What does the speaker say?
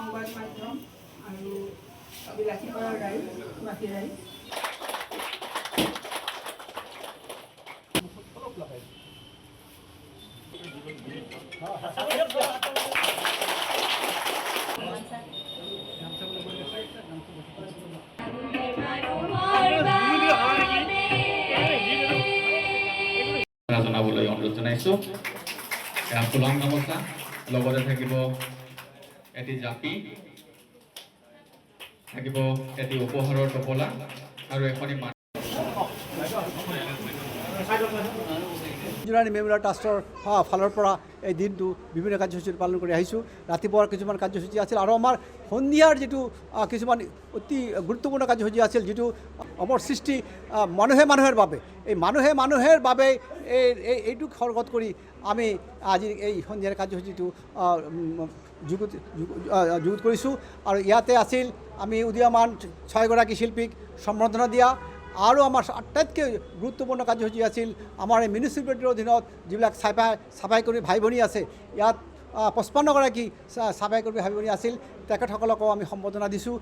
সংবাদ মাধ্যম আৰু বিলাসীপাৰাৰ ৰাইজ বাকী ৰাইজ জনাবলৈ অনুৰোধ জনাইছোঁ। এয়া ফুলং গামোচা লগতে থাকিব এটি জাপি। থাকিব এটি উপহাৰৰ টোপোলা আৰু এখনি জোনানী মেমৰিয়েল ট্ৰাষ্টৰ ফালৰ পৰা এই দিনটো বিভিন্ন কাৰ্যসূচী পালন কৰি আহিছোঁ। ৰাতিপুৱাৰ কিছুমান কাৰ্যসূচী আছিল আৰু আমাৰ সন্ধিয়াৰ যিটো কিছুমান অতি গুৰুত্বপূৰ্ণ কাৰ্যসূচী আছিল, যিটো অমৰ সৃষ্টি মানুহে মানুহৰ বাবে। এই মানুহে মানুহৰ বাবে এইটোক স্বৰ্গত কৰি আমি আজি এই সন্ধিয়াৰ কাৰ্যসূচীটো যুগুত যুগুত কৰিছোঁ আৰু ইয়াতে আছিল আমি উদীয়মান ছয়গৰাকী শিল্পীক সম্বৰ্ধনা দিয়া। আৰু আমাৰ আটাইতকৈ গুৰুত্বপূৰ্ণ কাৰ্যসূচী আছিল আমাৰ এই মিউনিচিপালিটিৰ অধীনত যিবিলাক চাফাই চাফাই কৰ্মী ভাই ভনী আছে ইয়াত পঁচপন্নগৰাকী চাফাই ভাই ভনী আছিল। তেখেতসকলকো আমি সম্বৰ্ধনা দিছোঁ।